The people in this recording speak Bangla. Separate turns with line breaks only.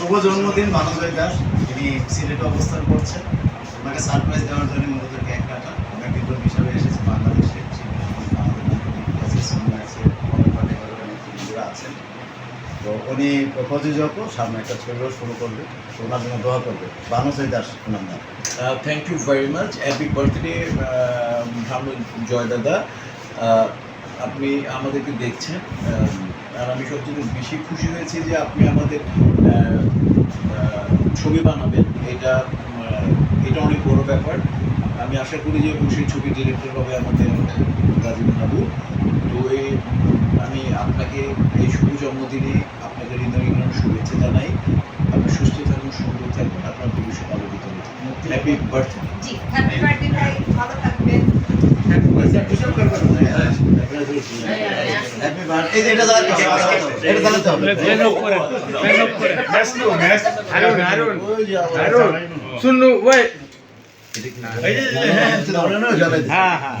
শুভ জন্মদিন মানবজয় দাস তিনি সিলেটে অবস্থান করছেন। ওনাকে সারপ্রাইজ দেওয়ার জন্য মূলত কেক কাটা। আমরা কিন্তু হিসাবে এসেছি বাংলাদেশে। আছেন। তো উনি প্রযোজকও সামনে একটা ছবিও শুরু করবে। ওনার জন্য দোয়া করবে। বানজয় দাস, ওনার নাম।
Thank you very much happy birthday ভালো জয় দাদা আপনি আমাদেরকে দেখছেন। আর আমি সবচেয়ে বেশি খুশি হয়েছি যে আপনি আমাদের ছবি বানাবেন। এটা এটা অনেক বড় ব্যাপার। আমি আশা করি যে সেই ছবি ডিরেক্টর হবে আমাদের রাজীব বাবু তো এই আমি আপনাকে এই শুভ জন্মদিনে আপনাকে হৃদয় শুভেচ্ছা জানাই। আপনি সুস্থ থাকুন সুন্দর থাকুন। আপনার ভবিষ্যৎ আলোকিত হোক। Happy birthday
ji happy birthday ভাই ভালো থাকবেন।
শুনু ওই
হ্যাঁ হ্যাঁ